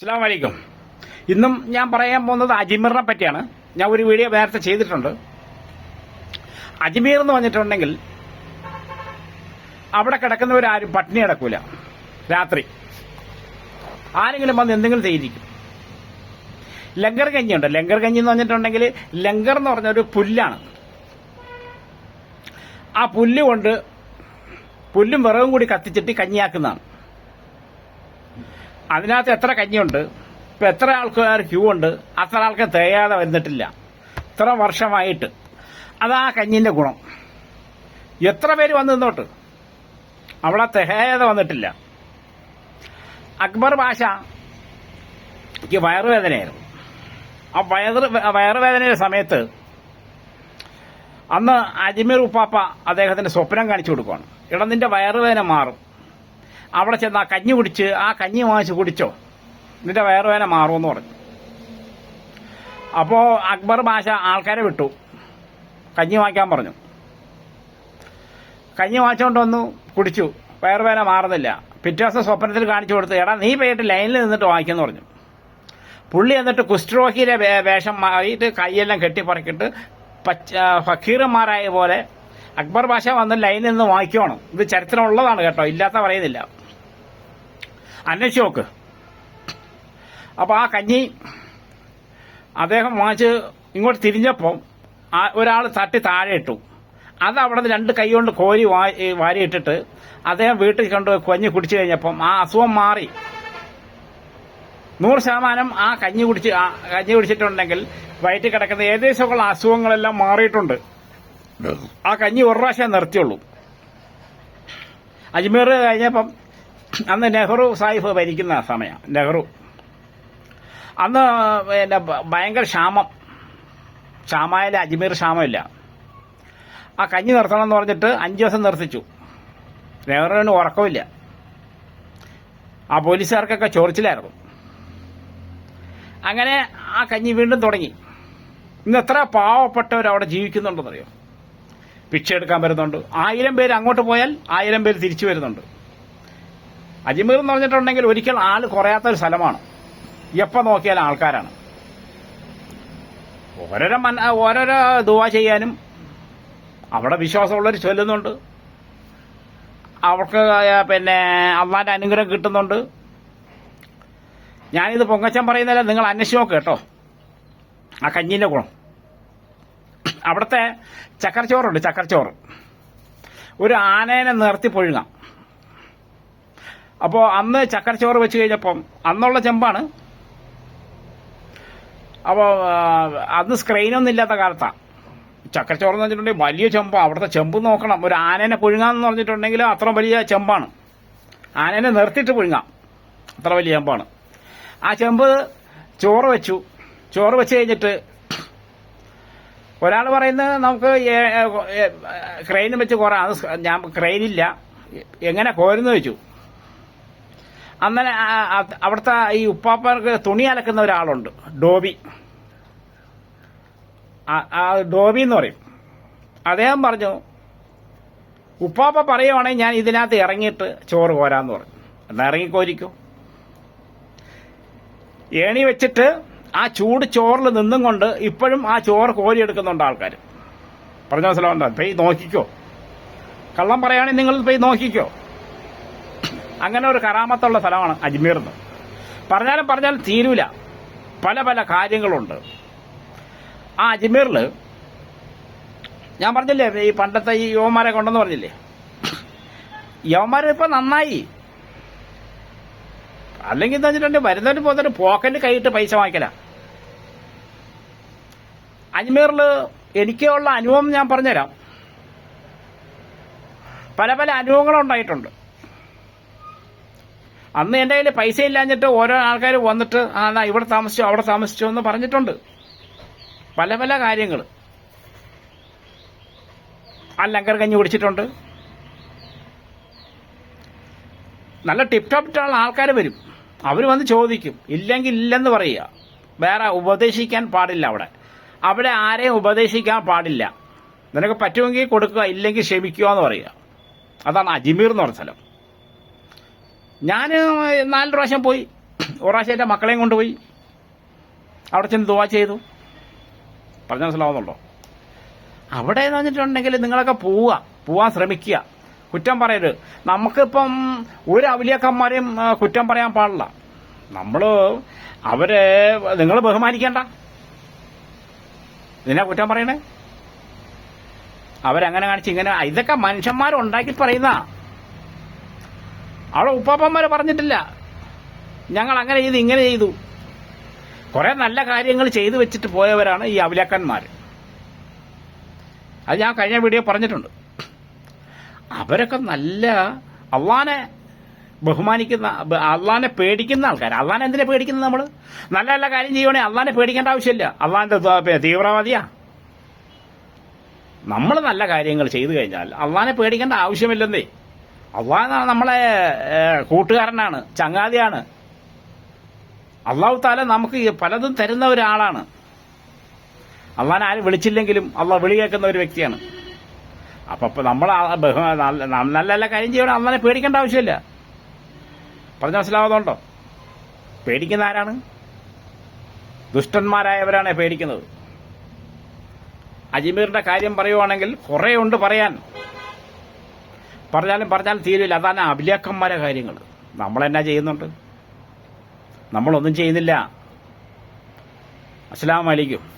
അസ്സാം വലൈക്കും ഇന്നും ഞാൻ പറയാൻ പോകുന്നത് അജ്മീറിനെ പറ്റിയാണ്. ഞാൻ ഒരു വീഡിയോ നേരത്തെ ചെയ്തിട്ടുണ്ട്. അജ്മീർ എന്ന് പറഞ്ഞിട്ടുണ്ടെങ്കിൽ അവിടെ കിടക്കുന്നവരാരും പട്ടിണി കിടക്കൂല. രാത്രി. ആരെങ്കിലും വന്ന് എന്തെങ്കിലും ചെയ്തിരിക്കും ലങ്കർ കഞ്ഞിയുണ്ട്. ലങ്കർ കഞ്ഞി എന്ന് പറഞ്ഞിട്ടുണ്ടെങ്കിൽ ലങ്കർ എന്ന് പറഞ്ഞ ഒരു പുല്ലാണ്. ആ പുല്ല് കൊണ്ട് പുല്ലും വിറകും കൂടി കത്തിച്ചിട്ട് കഞ്ഞിയാക്കുന്നതാണ്. അതിനകത്ത് എത്ര കഞ്ഞിയുണ്ട്? ഇപ്പൊ എത്ര ആൾക്കാർ ക്യൂ ഉണ്ട്? അത്ര ആൾക്കാർ തികയാതെ വന്നിട്ടില്ല. ഇത്ര വർഷമായിട്ട്. അതാ കഞ്ഞിന്റെ ഗുണം. എത്ര പേര് വന്നു നിന്നോട്ട്? അവിടെ തികയാതെ വന്നിട്ടില്ല. അക്ബർ ഭാഷ ഭാഷയ്ക്ക് വയറുവേദനയായിരുന്നു. ആ വയറ് വയറുവേദനയുടെ സമയത്ത് അന്ന് അജ്മീർ ഉപ്പാപ്പ അദ്ദേഹത്തിന്റെ സ്വപ്നം കാണിച്ചു കൊടുക്കുകയാണ് ഇട നിന്റെ വയറുവേദന മാറും. അവിടെ ചെന്ന് ആ കഞ്ഞി കുടിച്ച് ആ കഞ്ഞി വാങ്ങിച്ച് കുടിച്ചോ. നിന്റെ വയറുവേന മാറുമെന്ന് പറഞ്ഞു. അപ്പോൾ അക്ബർ ഭാഷ ആൾക്കാരെ വിട്ടു. കഞ്ഞി വാങ്ങിക്കാൻ പറഞ്ഞു. കഞ്ഞി വാങ്ങിച്ചുകൊണ്ട് വന്നു കുടിച്ചു. വയറുവേന മാറുന്നില്ല. പിറ്റേ ദിവസം സ്വപ്നത്തിൽ കാണിച്ചു കൊടുത്തു എടാ നീ പോയിട്ട് ലൈനിൽ നിന്നിട്ട് വാങ്ങിക്കെന്ന് പറഞ്ഞു. പുള്ളി എന്നിട്ട് കുസ്റ്റ്രോഹിയിലെ വേഷം മാറിയിട്ട് കൈയെല്ലാം കെട്ടിപ്പറക്കിട്ട് പച്ച ഫക്കീറന്മാരായ പോലെ അക്ബർ ഭാഷ വന്ന് ലൈനിൽ നിന്ന് വാങ്ങിക്കുവാണ്. ഇത് ചരിത്രമുള്ളതാണ് കേട്ടോ ഇല്ലാത്ത പറയുന്നില്ല. അന്വേഷിച്ച് നോക്ക്. അപ്പൊ ആ കഞ്ഞി അദ്ദേഹം വാങ്ങിച്ച് ഇങ്ങോട്ട് തിരിഞ്ഞപ്പോൾ ഒരാൾ തട്ടി താഴെ ഇട്ടു. അത് അവിടെ നിന്ന് രണ്ട് കൈ കൊണ്ട് കോരി വാരി ഇട്ടിട്ട് വാരിയിട്ടിട്ട് അദ്ദേഹം വീട്ടിൽ കൊണ്ട് കഞ്ഞി കുടിച്ചു കഴിഞ്ഞപ്പം ആ അസുഖം മാറി. നൂറ് ശതമാനം ആ കഞ്ഞി കുടിച്ച് കഞ്ഞി കുടിച്ചിട്ടുണ്ടെങ്കിൽ വയറ്റിൽ കിടക്കുന്ന ഏകദേശമുള്ള അസുഖങ്ങളെല്ലാം മാറിയിട്ടുണ്ട്. ആ കഞ്ഞി ഒരു പ്രാവശ്യം നിർത്തിയുള്ളൂ. അജ്മീർ കഴിഞ്ഞപ്പം അന്ന് നെഹ്റു സാഹിബ് ഭരിക്കുന്ന സമയം നെഹ്റു. അന്ന് പിന്നെ ഭയങ്കര ക്ഷാമം. ക്ഷാമായാലും അജ്മീർ ക്ഷാമമില്ല. ആ കഞ്ഞി നിർത്തണം എന്ന് പറഞ്ഞിട്ട് അഞ്ച് ദിവസം നിർത്തിച്ചു. നെഹ്റുവിന് ഉറക്കമില്ല. ആ പോലീസുകാർക്കൊക്കെ ചോറിച്ചിലായിരുന്നു അങ്ങനെ ആ കഞ്ഞി വീണ്ടും തുടങ്ങി. ഇന്ന് എത്ര പാവപ്പെട്ടവർ അവിടെ ജീവിക്കുന്നുണ്ടെന്നറിയോ? പിക്ഷ എടുക്കാൻ വരുന്നുണ്ട്. ആയിരം പേര് അങ്ങോട്ട് പോയാൽ ആയിരം പേര് തിരിച്ചു വരുന്നുണ്ട്. അജ്മീർ എന്ന് പറഞ്ഞിട്ടുണ്ടെങ്കിൽ ഒരിക്കൽ ആൾ കുറയാത്ത ഒരു സ്ഥലമാണ്. എപ്പോൾ നോക്കിയാലും ആൾക്കാരാണ്. ഓരോരോ മന ഓരോരോ ദുവ ചെയ്യാനും അവിടെ വിശ്വാസമുള്ളവർ ചൊല്ലുന്നുണ്ട്. അവർക്ക് പിന്നെ അള്ളാന്റെ അനുഗ്രഹം കിട്ടുന്നുണ്ട്. ഞാനിത് പൊങ്ങച്ചൻ പറയുന്നില്ല നിങ്ങൾ അന്വേഷിച്ച് നോക്ക് കേട്ടോ. ആ കഞ്ഞിന്റെ ഗുണം. അവിടുത്തെ ചക്കരച്ചോറുണ്ട് ചക്കരച്ചോറ്. ഒരു ആനേനെ നിർത്തി പൊഴുങ്ങാം. അപ്പോൾ അന്ന് ചക്കരച്ചോറ് വെച്ച് കഴിഞ്ഞപ്പം അന്നുള്ള ചെമ്പാണ്. അപ്പോൾ അന്ന് സ്ക്രെയിനൊന്നും ഇല്ലാത്ത കാലത്താണ് ചക്കരച്ചോറെന്ന് വെച്ചിട്ടുണ്ടെങ്കിൽ വലിയ ചെമ്പാണ് അവിടുത്തെ ചെമ്പ് നോക്കണം. ഒരു ആനേനെ പുഴുങ്ങാന്ന് പറഞ്ഞിട്ടുണ്ടെങ്കിൽ അത്ര വലിയ ചെമ്പാണ്. ആനേനെ നിർത്തിയിട്ട് പുഴുങ്ങാം. അത്ര വലിയ ചെമ്പാണ്. ആ ചെമ്പ് ചോറ് വെച്ചു. ചോറ് വെച്ച് കഴിഞ്ഞിട്ട് ഒരാൾ പറയുന്നത് നമുക്ക് ക്രെയിൻ വെച്ച് കുറേ അത് ഞാൻ ക്രെയിനില്ല എങ്ങനെ കോരുന്നു വെച്ചു അന്നേരം അവിടുത്തെ ഈ ഉപ്പാപ്പർക്ക് തുണി അലക്കുന്ന ഒരാളുണ്ട് ഡോബി. ആ- ഡോബി എന്ന് പറയും. അദ്ദേഹം പറഞ്ഞു ഉപ്പാപ്പ പറയുവാണെങ്കിൽ ഞാൻ ഇതിനകത്ത് ഇറങ്ങിയിട്ട് ചോറ് കോരാന്ന് പറഞ്ഞു. എന്നാ ഇറങ്ങി കോരിക്കോ? ഏണി വെച്ചിട്ട് ആ ചൂട് ചോറിൽ നിന്നും കൊണ്ട് ഇപ്പോഴും ആ ചോറ് കോരിയെടുക്കുന്നുണ്ട് ആൾക്കാർ. പറഞ്ഞ മനസ്സിലാവണ്ട പോയി നോക്കിക്കോ. കള്ളം പറയുകയാണെങ്കിൽ നിങ്ങൾ പോയി നോക്കിക്കോ. അങ്ങനെ ഒരു കറാമത്തുള്ള സ്ഥലമാണ് അജ്മീർ എന്ന്. പറഞ്ഞാലും പറഞ്ഞാലും തീരൂല. പല പല കാര്യങ്ങളുണ്ട്. ആ അജ്മീറിൽ ഞാൻ പറഞ്ഞില്ലേ ഈ പണ്ടത്തെ ഈ യുവന്മാരെ കൊണ്ടെന്ന് പറഞ്ഞില്ലേ? യുവമാരെ ഇപ്പൊ നന്നായി. അല്ലെങ്കിൽ എന്താ വെച്ചിട്ടുണ്ടെങ്കിൽ വരുന്നവർ പോകുന്നവർ പോക്കറ്റ് കൈയിട്ട് പൈസ വാങ്ങിക്കല. അജ്മീറിൽ എനിക്കുള്ള അനുഭവം ഞാൻ പറഞ്ഞുതരാം. പല പല അനുഭവങ്ങളും ഉണ്ടായിട്ടുണ്ട്. അന്ന് എന്റെ കയ്യിൽ പൈസ ഇല്ലാഞ്ഞിട്ട് ഓരോ ആൾക്കാർ വന്നിട്ട് ആ എന്നാ ഇവിടെ താമസിച്ചോ അവിടെ താമസിച്ചോ എന്ന് പറഞ്ഞിട്ടുണ്ട്. പല പല കാര്യങ്ങൾ ആ ലങ്കർ കഞ്ഞി കുടിച്ചിട്ടുണ്ട്. നല്ല ടിപ് ടോപ്പ് ആൾക്കാർ വരും. അവർ വന്ന് ചോദിക്കും ഇല്ലെങ്കിൽ ഇല്ലെന്ന് പറയുക. വേറെ ഉപദേശിക്കാൻ പാടില്ല അവിടെ. അവിടെ ആരെയും ഉപദേശിക്കാൻ പാടില്ല. നിനക്ക് പറ്റുമെങ്കിൽ കൊടുക്കുക ഇല്ലെങ്കിൽ ക്ഷമിക്കുക എന്ന് പറയുക. അതാണ് അജ്മീർ എന്ന് പറഞ്ഞ സ്ഥലം. ഞാൻ നാല് പ്രാവശ്യം പോയി. ഒരു പ്രാവശ്യം എന്റെ മക്കളെയും കൊണ്ടുപോയി. അവിടെ ചെന്ന് ദുവാ ചെയ്തു. പറഞ്ഞ മനസ്സിലാവുന്നുണ്ടോ? അവിടെ എന്ന് പറഞ്ഞിട്ടുണ്ടെങ്കിൽ നിങ്ങളൊക്കെ പോവുക. പോവാൻ ശ്രമിക്കുക. കുറ്റം പറയരുത്. നമുക്കിപ്പം ഒരു അവലിയക്കന്മാരെയും കുറ്റം പറയാൻ പാടില്ല. നമ്മൾ അവരെ നിങ്ങൾ ബഹുമാനിക്കേണ്ട. ഇതിനാ കുറ്റം പറയണേ? അവരങ്ങനെ കാണിച്ച് ഇങ്ങനെ ഇതൊക്കെ മനുഷ്യന്മാരുണ്ടാക്കി പറയുന്ന അവിടെ ഉപ്പാപ്പന്മാര് പറഞ്ഞിട്ടില്ല. ഞങ്ങൾ അങ്ങനെ ചെയ്തു ഇങ്ങനെ ചെയ്തു. കുറെ നല്ല കാര്യങ്ങൾ ചെയ്തു വെച്ചിട്ട് പോയവരാണ് ഈ അവലക്കന്മാർ അത് ഞാൻ കഴിഞ്ഞ വീഡിയോ പറഞ്ഞിട്ടുണ്ട്. അവരൊക്കെ നല്ല അള്ളാനെ ബഹുമാനിക്കുന്ന അള്ളാനെ പേടിക്കുന്ന ആൾക്കാർ അള്ളാനെ എന്തിനെ പേടിക്കുന്നത് നമ്മൾ നല്ല നല്ല കാര്യം ചെയ്യുവാണെങ്കിൽ അള്ളാനെ പേടിക്കേണ്ട ആവശ്യമില്ല. അള്ളാന്റെ ത- തീവ്രവാദിയാ. നമ്മൾ നല്ല കാര്യങ്ങൾ ചെയ്തു കഴിഞ്ഞാൽ അള്ളാനെ പേടിക്കേണ്ട ആവശ്യമില്ലെന്നേ. അള്ളാഹ് നമ്മളെ കൂട്ടുകാരനാണ് ചങ്ങാതിയാണ്. അള്ളാഹു താല നമുക്ക് പലതും തരുന്ന ഒരാളാണ്. അള്ളാഹനെ ആരും വിളിച്ചില്ലെങ്കിലും അള്ളാഹ് വിളി കേൾക്കുന്ന ഒരു വ്യക്തിയാണ്. അപ്പൊ നമ്മൾ നല്ല നല്ല കാര്യം ചെയ്യണം അള്ളാനെ പേടിക്കേണ്ട ആവശ്യമില്ല. പറഞ്ഞ മനസ്സിലാവുന്നുണ്ടോ പേടിക്കുന്ന ആരാണ്? ദുഷ്ടന്മാരായവരാണ് പേടിക്കുന്നത്. അജ്മീറിന്റെ കാര്യം പറയുവാണെങ്കിൽ കുറേ ഉണ്ട് പറയാൻ. പറഞ്ഞാലും പറഞ്ഞാലും തീരില്ല അതാണ് അഭിലേഖന്മാരെ കാര്യങ്ങൾ. നമ്മൾ നമ്മളെന്നാ ചെയ്യുന്നുണ്ട്? നമ്മളൊന്നും ചെയ്യുന്നില്ല. അസ്സാം അലൈക്കും.